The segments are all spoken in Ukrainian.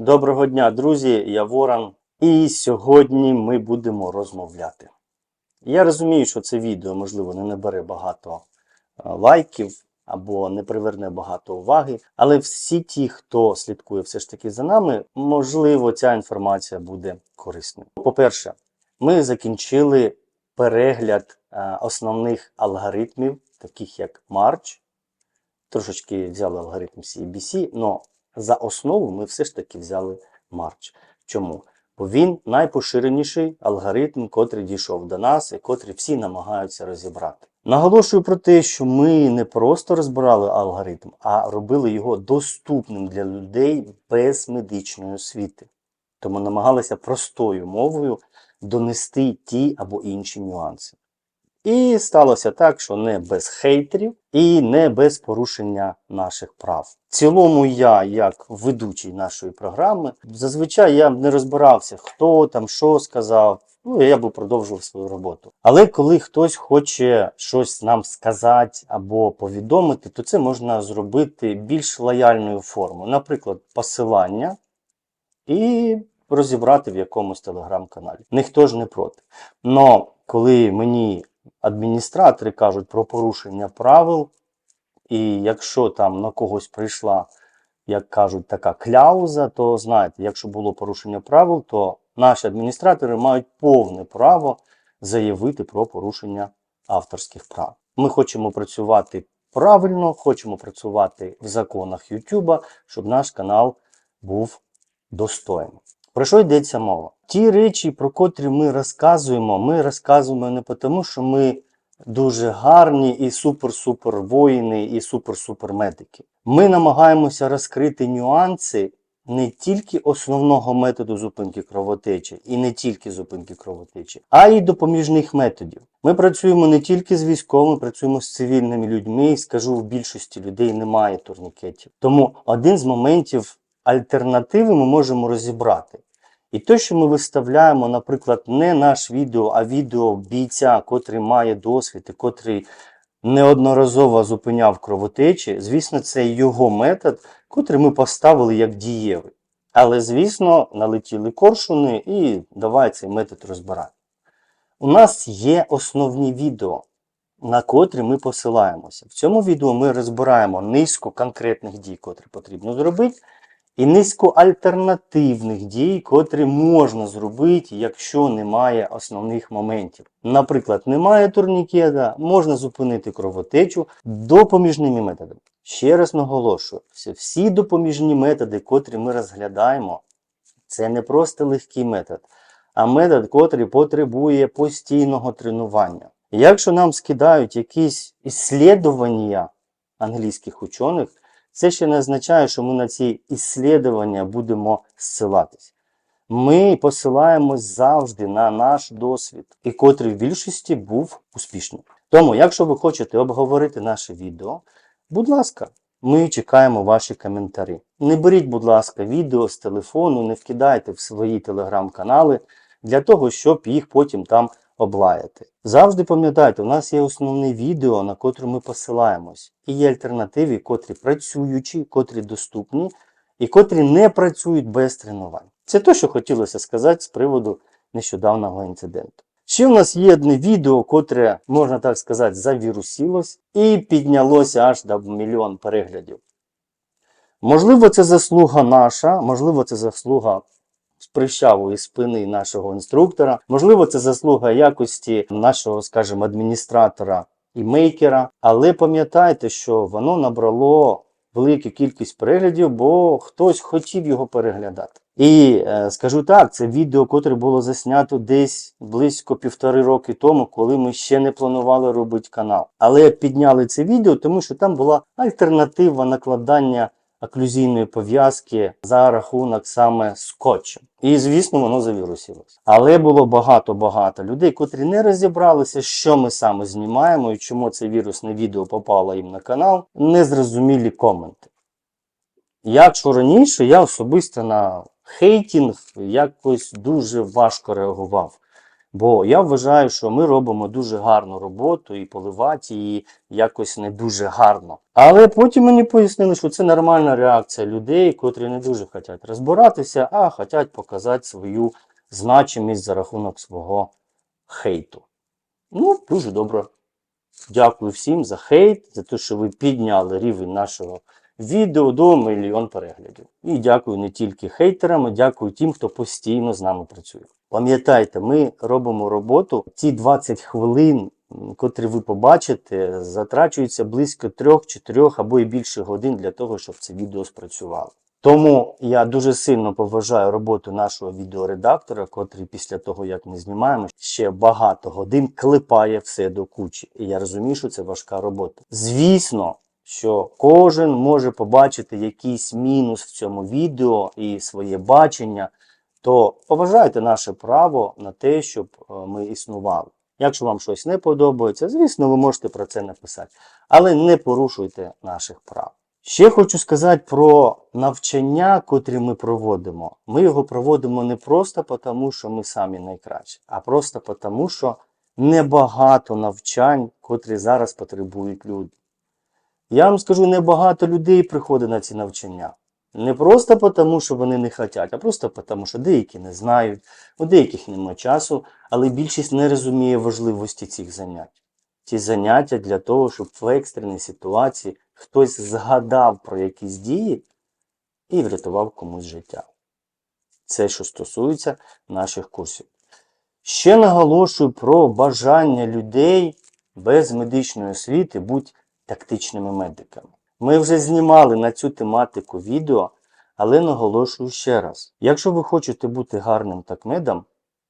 Доброго дня, друзі! Я Ворон. І сьогодні ми будемо розмовляти. Я розумію, що це відео, можливо, не набере багато е, лайків або не приверне багато уваги. Але всі ті, хто слідкує все ж таки за нами, можливо, ця інформація буде корисною. По-перше, ми закінчили перегляд е, основних алгоритмів, таких як March. Трошечки взяли алгоритм CBC, але за основу ми все ж таки взяли March. Чому? Бо він найпоширеніший алгоритм, котрий дійшов до нас і котрий всі намагаються розібрати. Наголошую про те, що ми не просто розбирали алгоритм, а робили його доступним для людей без медичної освіти. Тому намагалися простою мовою донести ті або інші нюанси. І сталося так, що не без хейтерів і не без порушення наших прав. В цілому, я, як ведучий нашої програми, зазвичай я не розбирався, хто там що сказав. Ну, я би продовжував свою роботу. Але коли хтось хоче щось нам сказати або повідомити, то це можна зробити більш лояльною формою. Наприклад, посилання і розібрати в якомусь телеграм-каналі. Ніхто ж не проти. Но коли мені адміністратори кажуть про порушення правил, і якщо там на когось прийшла, як кажуть, така кляуза, то знаєте, якщо було порушення правил, то наші адміністратори мають повне право заявити про порушення авторських прав. Ми хочемо працювати правильно, хочемо працювати в законах YouTube, щоб наш канал був достойним. Про що йдеться мова? Ті речі, про котрі ми розказуємо, ми розказуємо не тому, що ми дуже гарні і супер-супер воїни, і супер-супер медики. Ми намагаємося розкрити нюанси не тільки основного методу зупинки кровотечі, і не тільки зупинки кровотечі, а й допоміжних методів. Ми працюємо не тільки з військовими, працюємо з цивільними людьми. І скажу, в більшості людей немає турнікетів. Тому один з моментів альтернативи ми можемо розібрати. І те, що ми виставляємо, наприклад, не наш відео, а відео бійця, котрий має досвід і котрий неодноразово зупиняв кровотечі, звісно, це його метод, котрий ми поставили як дієвий. Але, звісно, налетіли коршуни і давай цей метод розбирати. У нас є основні відео, на котрі ми посилаємося. В цьому відео ми розбираємо низку конкретних дій, котрі потрібно зробити, і низку альтернативних дій, котрі можна зробити, якщо немає основних моментів. Наприклад, немає турнікета, можна зупинити кровотечу допоміжними методами. Ще раз наголошую, всі- допоміжні методи, котрі ми розглядаємо, це не просто легкий метод, а метод, котрий потребує постійного тренування. Якщо нам скидають якісь іслідування англійських учених, це ще не означає, що ми на ці іслідування будемо зсилатись. Ми посилаємось завжди на наш досвід, і котрий в більшості був успішним. Тому, якщо ви хочете обговорити наше відео, будь ласка, ми чекаємо ваші коментарі. Не беріть, будь ласка, відео з телефону, не вкидайте в свої телеграм-канали для того, щоб їх потім там облаяти. Завжди пам'ятайте, у нас є основне відео, на котре ми посилаємось, і є альтернативи, котрі працюючі, котрі доступні і котрі не працюють без тренувань. Це те, що хотілося сказати з приводу нещодавнього інциденту. Ще в нас є одне відео, котре, можна так сказати, завірусилось і піднялося аж до мільйон переглядів. Можливо, це заслуга наша, можливо, це заслуга з прищавої спини нашого інструктора, можливо, це заслуга якості нашого, скажімо, адміністратора і мейкера. Але пам'ятайте, що воно набрало велику кількість переглядів, бо хтось хотів його переглядати. І е, скажу так, це відео, котре було заснято десь близько півтори роки тому, коли ми ще не планували робити канал. Але підняли це відео, тому що там була альтернатива накладання оклюзійної пов'язки за рахунок саме скотчем. І звісно, воно завірусилось. Але було багато-багато людей, котрі не розібралися, що ми саме знімаємо і чому це вірусне відео попало їм на канал. Незрозумілі коменти. Якщо раніше я особисто на хейтінг якось дуже важко реагував. Бо я вважаю, що ми робимо дуже гарну роботу і поливати її якось не дуже гарно. Але потім мені пояснили, що це нормальна реакція людей, котрі не дуже хочуть розбиратися, а хочуть показати свою значимість за рахунок свого хейту. Ну, дуже добре. Дякую всім за хейт, за те, що ви підняли рівень нашого відео до мільйон переглядів. І дякую не тільки хейтерам, а дякую тим, хто постійно з нами працює. Пам'ятайте, ми робимо роботу. Ті 20 хвилин, котрі ви побачите, затрачується близько 3-4 або і більше годин для того, щоб це відео спрацювало. Тому я дуже сильно поважаю роботу нашого відеоредактора, котрий після того, як ми знімаємо, ще багато годин клепає все до кучі. І я розумію, що це важка робота. Звісно, що кожен може побачити якийсь мінус в цьому відео і своє бачення, то поважайте наше право на те, щоб е, ми існували. Якщо вам щось не подобається, звісно, ви можете про це написати, але не порушуйте наших прав. Ще хочу сказати про навчання, котрі ми проводимо. Ми його проводимо не просто тому, що ми самі найкращі, а просто тому, що небагато навчань, котрі зараз потребують люди. Я вам скажу, небагато людей приходить на ці навчання. Не просто тому, що вони не хочуть, а просто тому, що деякі не знають, у деяких немає часу, але більшість не розуміє важливості цих занять. Ці заняття для того, щоб в екстреній ситуації хтось згадав про якісь дії і врятував комусь життя. Це що стосується наших курсів. Ще наголошую про бажання людей без медичної освіти бути тактичними медиками. Ми вже знімали на цю тематику відео, але наголошую ще раз: якщо ви хочете бути гарним такмедом,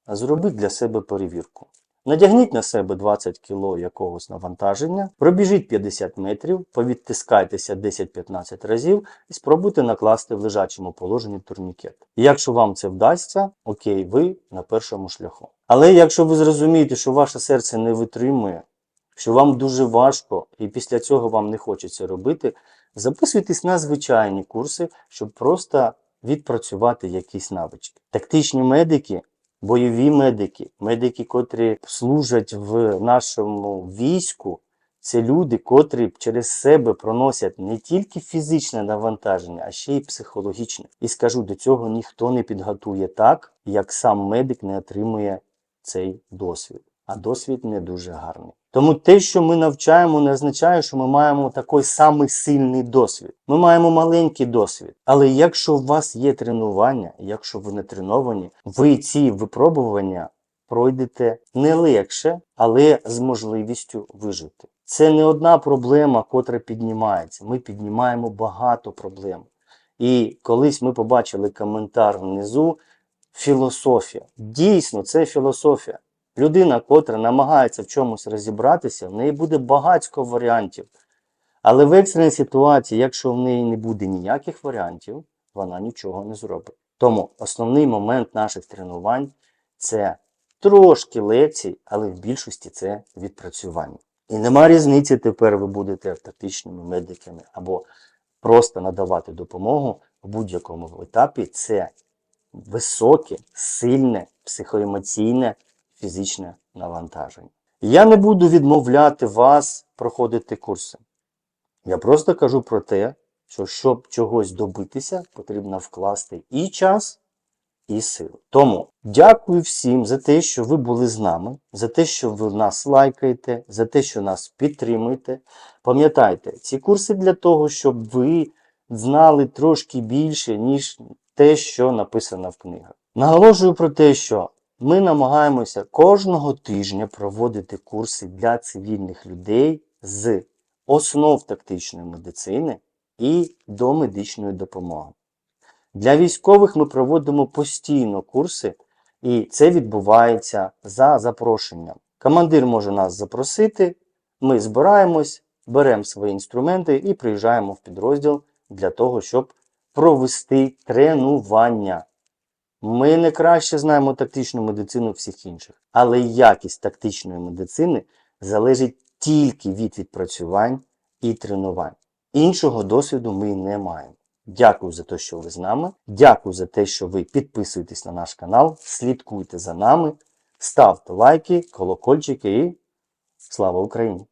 зробіть для себе перевірку. Надягніть на себе 20 кг якогось навантаження, пробіжіть 50 метрів, повідтискайтеся 10-15 разів і спробуйте накласти в лежачому положенні турнікет. Якщо вам це вдасться, окей, ви на першому шляху. Але якщо ви зрозумієте, що ваше серце не витримує, що вам дуже важко і після цього вам не хочеться робити, записуйтесь на звичайні курси, щоб просто відпрацювати якісь навички. Тактичні медики, бойові медики, медики, котрі служать в нашому війську, це люди, котрі через себе проносять не тільки фізичне навантаження, а ще й психологічне. І скажу, до цього ніхто не підготує так, як сам медик не отримує цей досвід. А досвід не дуже гарний. Тому те, що ми навчаємо, не означає, що ми маємо такий самий сильний досвід. Ми маємо маленький досвід. Але якщо у вас є тренування, якщо ви не треновані, ви ці випробування пройдете не легше, але з можливістю вижити. Це не одна проблема, котра піднімається. Ми піднімаємо багато проблем. І колись ми побачили коментар внизу філософія. Дійсно, це філософія. Людина, котра намагається в чомусь розібратися, в неї буде багатько варіантів. Але в екстреній ситуації, якщо в неї не буде ніяких варіантів, вона нічого не зробить. Тому основний момент наших тренувань це трошки лекцій, але в більшості це відпрацювання. І нема різниці тепер ви будете тактичними медиками або просто надавати допомогу в будь-якому етапі. Це високе, сильне, психоемоційне фізичне навантаження. Я не буду відмовляти вас проходити курси. Я просто кажу про те, що щоб чогось добитися, потрібно вкласти і час, і сили. Тому дякую всім за те, що ви були з нами, за те, що ви нас лайкаєте, за те, що нас підтримуєте. Пам'ятайте, ці курси для того, щоб ви знали трошки більше, ніж те, що написано в книгах. Наголошую про те, що ми намагаємося кожного тижня проводити курси для цивільних людей з основ тактичної медицини і до медичної допомоги. Для військових ми проводимо постійно курси, і це відбувається за запрошенням. Командир може нас запросити, ми збираємось, беремо свої інструменти і приїжджаємо в підрозділ для того, щоб провести тренування. Ми не краще знаємо тактичну медицину всіх інших, але якість тактичної медицини залежить тільки від відпрацювань і тренувань. Іншого досвіду ми не маємо. Дякую за те, що ви з нами. Дякую за те, що ви підписуєтесь на наш канал, слідкуйте за нами. Ставте лайки, колокольчики і слава Україні!